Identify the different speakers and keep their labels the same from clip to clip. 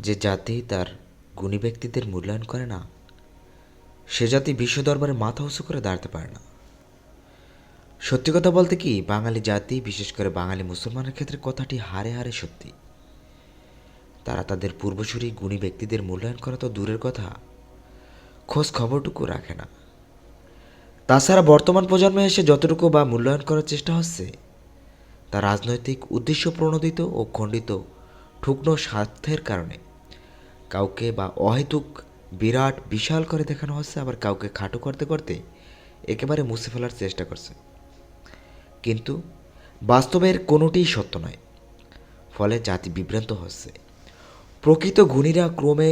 Speaker 1: যে জাতি তার গুণী ব্যক্তিদের মূল্যায়ন করে না, সে জাতি বিশ্ব দরবারে মাথা উঁচু করে দাঁড়াতে পারে না। সত্যি কথা বলতে কি, বাঙালি জাতি, বিশেষ করে বাঙালি মুসলমানের ক্ষেত্রে কথাটি হারে হারে সত্যি। তারা তাদের পূর্বসূরি গুণী ব্যক্তিদের মূল্যায়ন করা তো দূরের কথা, খোঁজ খবরটুকু রাখে না। তাছাড়া বর্তমান প্রজন্মে এসে যতটুকু বা মূল্যায়ন করার চেষ্টা হচ্ছে, তা রাজনৈতিক উদ্দেশ্য প্রণোদিত ও খণ্ডিত, ঠুকনো স্বার্থের কারণে। কাউকে বা অহেতুক বিরাট বিশাল করে দেখানো হচ্ছে, আবার কাউকে খাটো করতে করতে একেবারে মুছে ফেলার চেষ্টা করছে। কিন্তু বাস্তবের কোনোটিই সত্য নয়। ফলে জাতি বিভ্রান্ত হচ্ছে। প্রকৃত গুণীরা ক্রমে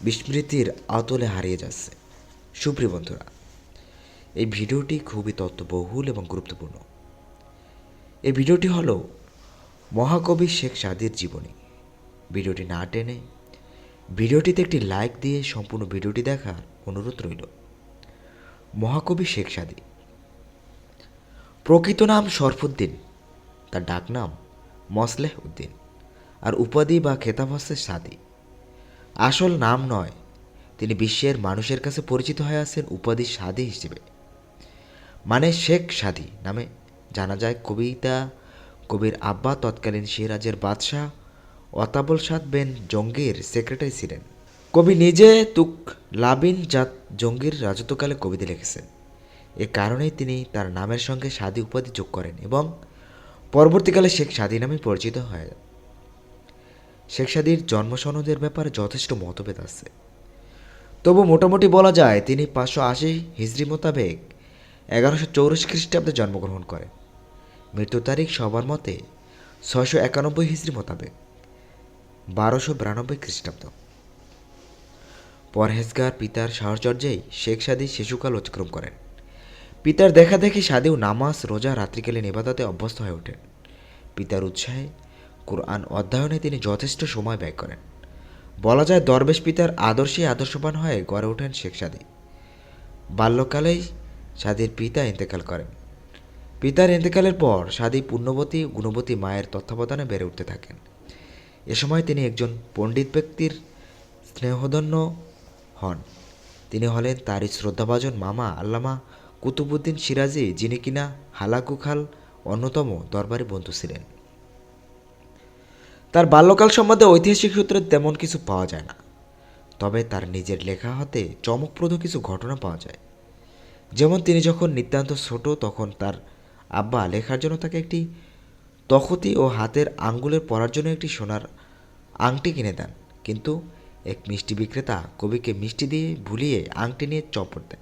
Speaker 1: বিস্মৃতির আতলে হারিয়ে যাচ্ছে। সুপ্রিয় বন্ধুরা, এই ভিডিওটি খুবই তত্ত্ববহুল এবং গুরুত্বপূর্ণ। এই ভিডিওটি হলো মহাকবি শেখ সাদির জীবনী। ভিডিওটি না টেনে ভিডিওটিতে একটি লাইক দিয়ে সম্পূর্ণ ভিডিওটি দেখার অনুরোধ রইল। মহাকবি শেখ সাদি। প্রকৃত নাম শরফুদ্দিন, তার ডাকনাম মসলেহ উদ্দিন আর উপাধি বা খেতাব হচ্ছে সাদি। আসল নাম নয়, তিনি বিশ্বের মানুষের কাছে পরিচিত হয়ে আছেন উপাধি সাদি হিসেবে। মানে শেখ সাদি নামে জানা যায় কবিতা, কবির আব্বা তৎকালীন সিরাজের বাদশাহ অতাবল সাদ বেন জঙ্গির সেক্রেটারি ছিলেন। কবি নিজে তুক লাবিন জাত জঙ্গির রাজত্বকালে কবিতা লিখেছেন। এ কারণেই তিনি তার নামের সঙ্গে সাদি উপাধি যোগ করেন এবং পরবর্তীকালে শেখ সাদি নামে পরিচিত হয়। শেখ সাদির জন্মসনদের ব্যাপারে যথেষ্ট মতভেদ আছে। তবু মোটামুটি বলা যায় তিনি পাঁচশো আশি হিজড়ি মোতাবেক এগারোশো চৌরাশি খ্রিস্টাব্দে জন্মগ্রহণ করেন। মৃত্যু তারিখ সবার মতে ছয়শো একানব্বই হিজড়ি মোতাবেক। বারোশো বিরানব্বই খ্রিস্টাব্দ। পরহেজগার পিতার সাহচর্যেই শেখ সাদি শিশুকাল অতিক্রম করেন। পিতার দেখা দেখি সাদিও নামাজ, রোজা রাত্রিকালীন ইবাদতে অভ্যস্ত হয়ে ওঠেন। পিতার উৎসাহে কোরআন অধ্যয়নে তিনি যথেষ্ট সময় ব্যয় করেন। বলা যায় দরবেশ পিতার আদর্শে আদর্শবান হয়ে গড়ে ওঠেন শেখ সাদি। বাল্যকালেই সাদির পিতা ইন্তেকাল করেন। পিতার ইন্তেকালের পর সাদি পুণ্যবতী গুণবতী মায়ের তত্ত্বাবধানে বেড়ে উঠতে থাকেন। এ সময় তিনি একজন পণ্ডিত ব্যক্তির স্নেহধন্য হন। তিনি হলেন তারই শ্রদ্ধাভাজন মামা আল্লামা কুতুবুদ্দিন সিরাজি, যিনি কিনা হালাকুখাল অন্যতম দরবারি বন্ধু ছিলেন। তার বাল্যকাল সম্বন্ধে ঐতিহাসিক সূত্রে তেমন কিছু পাওয়া যায় না। তবে তার নিজের লেখা হতে চমকপ্রদ কিছু ঘটনা পাওয়া যায়। যেমন তিনি যখন নিতান্ত ছোট, তখন তার আব্বা লেখার জন্য তাকে একটি তখতি ও হাতের আঙ্গুলের পরার জন্য একটি সোনার আংটি কিনে দেন। কিন্তু এক মিষ্টি বিক্রেতা কবিকে মিষ্টি দিয়ে ভুলিয়ে আংটি নিয়ে চপট দেন।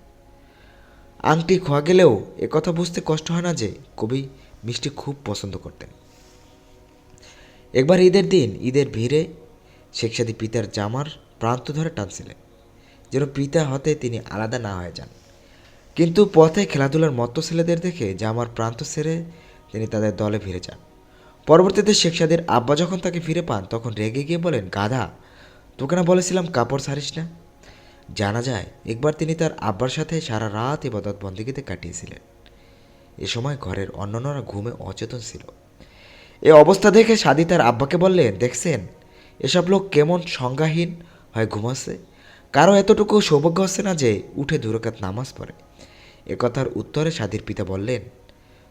Speaker 1: আংটি খোয়া গেলেও একথা বুঝতে কষ্ট হয় না যে কবি মিষ্টি খুব পছন্দ করতেন। একবার ঈদের দিন, ঈদের ভিড়ে শেখ সাদি পিতার জামার প্রান্ত ধরে টানছিলেন, যেন পিতা হতে তিনি আলাদা না হয়ে যান। কিন্তু পথে খেলাধুলার মত্ত ছেলেদের দেখে জামার প্রান্ত ছেড়ে তিনি তাদের দলে ফিরে যান। পরবর্তীতে শেখ সাদির আব্বা যখন তাকে ফিরে পান, তখন রেগে গিয়ে বলেন, গাধা, তোকে না বলেছিলাম কাপড় ছাড়িস না? জানা যায়, একবার তিনি তার আব্বার সাথে সারা রাত ইবাদত বন্দিগিতে কাটিয়েছিলেন। এ সময় ঘরের অন্যান্যরা ঘুমে অচেতন ছিল। এ অবস্থা দেখে সাদি তার আব্বাকে বললেন, দেখছেন, এসব লোক কেমন সংজ্ঞাহীন হয় ঘুমাচ্ছে কারও এতটুকু সৌভাগ্য হচ্ছে না যে উঠে দুরকাত নামাজ পড়ে। এ কথার উত্তরে সাদির পিতা বললেন,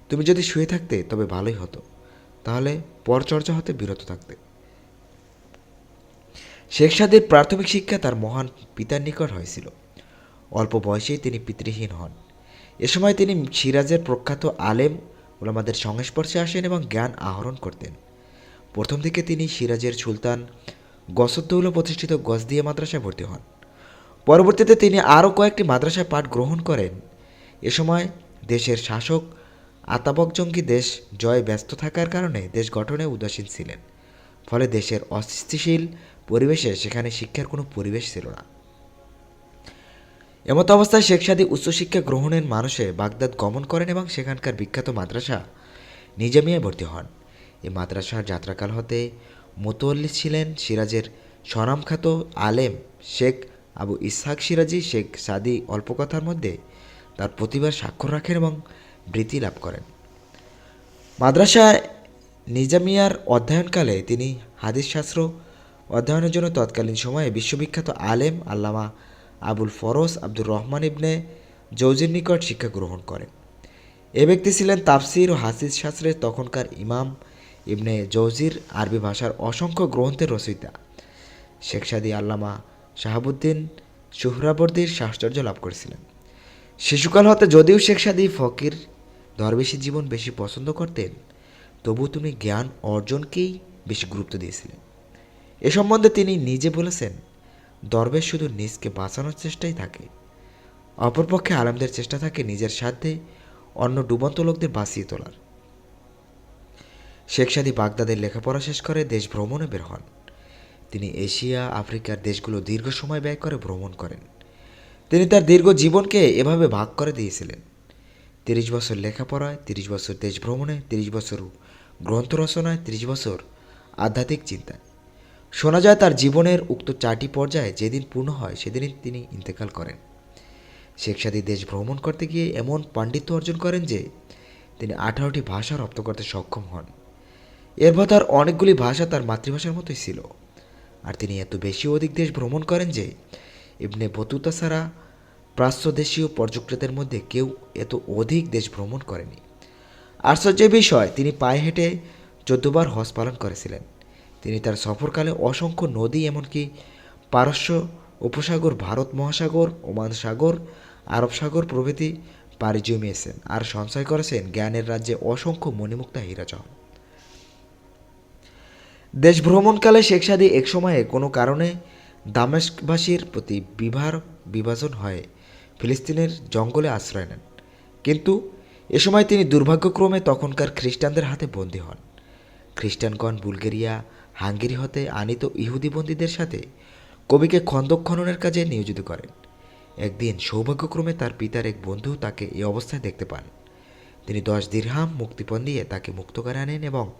Speaker 1: তুমি যদি শুয়ে থাকতে, তবে ভালোই হতো। তাহলে পরচর্চা হতে বিরত থাকতে। শেখ সাদির প্রাথমিক শিক্ষা তার মহান পিতার নিকট হয়েছিল। অল্প বয়সেই তিনি পিতৃহীন হন। এ সময় তিনি সিরাজের প্রখ্যাত আলেম ওলামাদের সংস্পর্শে আসেন এবং জ্ঞান আহরণ করতেন। প্রথম দিকে তিনি সিরাজের সুলতান গসদ্দৌলা প্রতিষ্ঠিত গসদিয়া মাদ্রাসায় ভর্তি হন। পরবর্তীতে তিনি আরও কয়েকটি মাদ্রাসায় পাঠ গ্রহণ করেন। এ সময় দেশের শাসক আতাবক জঙ্গি দেশ জয়ে ব্যস্ত থাকার কারণে দেশ গঠনে উদাসীন ছিলেন। ফলে দেশের অস্থিতিশীল পরিবেশে সেখানে শিক্ষার কোনো পরিবেশ ছিল না। এমত অবস্থায় শেখ সাদী উচ্চশিক্ষা গ্রহণের মানুষে বাগদাদ গমন করেন এবং সেখানকার বিখ্যাত মাদ্রাসা নিজামিয়ায় ভর্তি হন। এই মাদ্রাসার যাত্রাকাল হতে মোতোয়াল্লি ছিলেন সিরাজের স্বনামখ্যাত আলেম শেখ আবু ইসহাক সিরাজি। শেখ সাদি অল্প কথার মধ্যে তার প্রতিভার স্বাক্ষর রাখেন এবং বৃত্তি লাভ করেন। মাদ্রাসায় নিজামিয়ার অধ্যয়নকালে তিনি হাদিস শাস্ত্র অধ্যয়নের জন্য তৎকালীন সময়ে বিশ্ববিখ্যাত আলেম আল্লামা আবুল ফরোজ আব্দুর রহমান ইবনে জৌজির নিকট শিক্ষা গ্রহণ করেন। এ ব্যক্তি ছিলেন তাফসির ও হাসিস শাস্ত্রের তখনকার ইমাম ইবনে জৌজির আরবি ভাষার অসংখ্য গ্রন্থের রচয়িতা। শেখ সাদি আল্লামা শাহাবুদ্দিন সুহরাবর্দির সাহচর্য লাভ করেছিলেন। শিশুকাল হতে যদিও শেখ সাদি ফকির দরবেশী জীবন বেশি পছন্দ করতেন তবু তুমি জ্ঞান অর্জনকেই বেশি গুরুত্ব দিয়েছিলেন। এ সম্বন্ধে তিনি নিজে বলেছেন, দরবেশ শুধু নিজকে বাঁচানোর চেষ্টাই থাকে, অপরপক্ষে আলমদের চেষ্টা থাকে নিজের সাধ্যে অন্য ডুবন্ত লোকদের বাঁচিয়ে তোলার। শেখ সাদি বাগদাদের লেখাপড়া শেষ করে দেশ ভ্রমণে বের হন। তিনি এশিয়া, আফ্রিকার দেশগুলো দীর্ঘ সময় ব্যয় করে ভ্রমণ করেন। তিনি তার দীর্ঘ জীবনকে এভাবে ভাগ করে দিয়েছিলেন। তিরিশ বছর লেখাপড়ায়, তিরিশ বছর দেশ ভ্রমণে, তিরিশ বছর গ্রন্থ রচনায়, তিরিশ বছর আধ্যাত্মিক চিন্তায়। শোনা যায় তার জীবনের উক্ত চারটি পর্যায়ে যেদিন পূর্ণ হয়, সেদিনই তিনি ইন্তেকাল করেন। শেখ সাদি দেশ ভ্রমণ করতে গিয়ে এমন পাণ্ডিত্য অর্জন করেন যে, তিনি আঠারোটি ভাষা রপ্ত করতে সক্ষম হন। এরপর তার অনেকগুলি ভাষা তার মাতৃভাষার মতোই ছিল। আর তিনি এত বেশি অধিক দেশ ভ্রমণ করেন যে ইবনে বতুতা ছাড়া প্রাচ্য দেশীয় পর্যটকদের মধ্যে কেউ এত অধিক দেশ ভ্রমণ করেনি। আশ্চর্যের বিষয়, তিনি পায়ে হেঁটে চোদ্দবার হজ পালন করেছিলেন। তিনি তার সফরকালে অসংখ্য নদী, এমনকি পারস্য উপসাগর, ভারত মহাসাগর, ওমান সাগর, আরব সাগর প্রভৃতি পাড়ি জমিয়েছেন আর সঞ্চয় করেছেন জ্ঞানের রাজ্যে অসংখ্য মণিমুক্তা হীরাজল দেশ ভ্রমণকালে শেখ সাদি এক সময়ে কোনো কারণে দামেস্কবাসীর প্রতি বিভার বিভাজন হয়ে। ফিলিস্তিনের জঙ্গলে আশ্রয় নেন। কিন্তু এ সময় তিনি দুর্ভাগ্যক্রমে তখনকার খ্রিস্টানদের হাতে বন্দী হন। খ্রিস্টানগণ বুলগেরিয়া, হাঙ্গেরি হতে আনিত ইহুদি বন্দীদের সাথে কবিকে খন্দক খননের কাজে নিয়োজিত করেন। একদিন সৌভাগ্যক্রমে তার পিতার এক বন্ধু তাকে এই অবস্থায় দেখতে পান। তিনি দশ দীর্হাম মুক্তিপণ দিয়ে তাকে মুক্ত করে আনেন এবং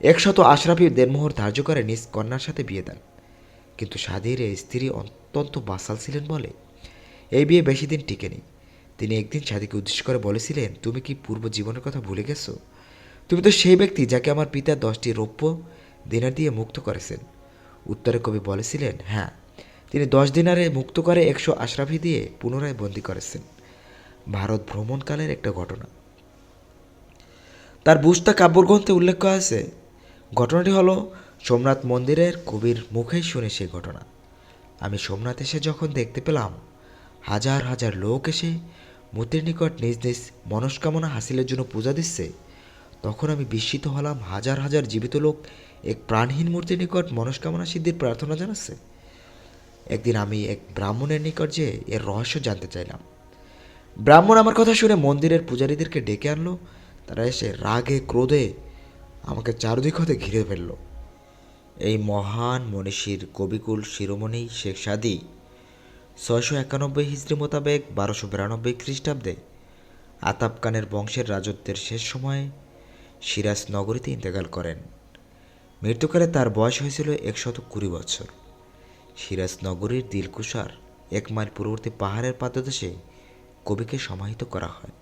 Speaker 1: একশত আশরাফি দেড়মোহর ধার্য করে নিজ কন্যার সাথে বিয়ে দেন। কিন্তু সাদির এই স্ত্রী অত্যন্ত বাসাল ছিলেন বলে। এই বিয়ে বেশি দিন টিকেনি। তিনি একদিন সাদিকে উদ্দেশ্য করে বলেছিলেন, তুমি কি পূর্ব জীবনের কথা ভুলে গেছো? তুমি তো সেই ব্যক্তি যাকে আমার পিতা দশটি রৌপ্য দিনার দিয়ে মুক্ত করেছেন। উত্তরে কবি বলেছিলেন হ্যাঁ তিনি দশ দিনারে মুক্ত করে একশো আশরাফি দিয়ে পুনরায় বন্দী করেছেন। ভারত ভ্রমণকালের একটা ঘটনা। তার বুস্তা কাব্যগ্রন্থে উল্লেখ করা আছে, ঘটনাটি হলো সোমনাথ মন্দিরের কবির মুখেই শুনে সেই ঘটনা। আমি সোমনাথ এসে যখন দেখতে পেলাম, হাজার হাজার লোক এসে মূর্তির নিকট নিজ নিজ মনস্কামনা হাসিলের জন্য পূজা দিচ্ছে, তখন আমি বিস্মিত হলাম, হাজার হাজার জীবিত লোক এক প্রাণহীন মূর্তির নিকট মনস্কামনা সিদ্ধির প্রার্থনা জানাচ্ছে। একদিন আমি এক ব্রাহ্মণের নিকট যে এর রহস্য জানতে চাইলাম। ব্রাহ্মণ আমার কথা শুনে মন্দিরের পূজারীদেরকে ডেকে আনলো, তারা এসে রাগে, ক্রোধে আমাকে চারদিক হতে ঘিরে ফেলল। এই মহান মনীষীর কবিকুল শিরোমণি শেখ সাদি ছয়শো একানব্বই হিজড়ি মোতাবেক বারোশো বিরানব্বই খ্রিস্টাব্দে আতাব খানের বংশের রাজত্বের শেষ সময়ে সিরাজ নগরীতে ইন্তেকাল করেন। মৃত্যুকালে তার বয়স হয়েছিল একশত কুড়ি বছর। সিরাজ নগরীর দিলকুশার এক মাইল পূর্ববর্তী পাহাড়ের পাদদেশে কবিকে সমাহিত করা হয়।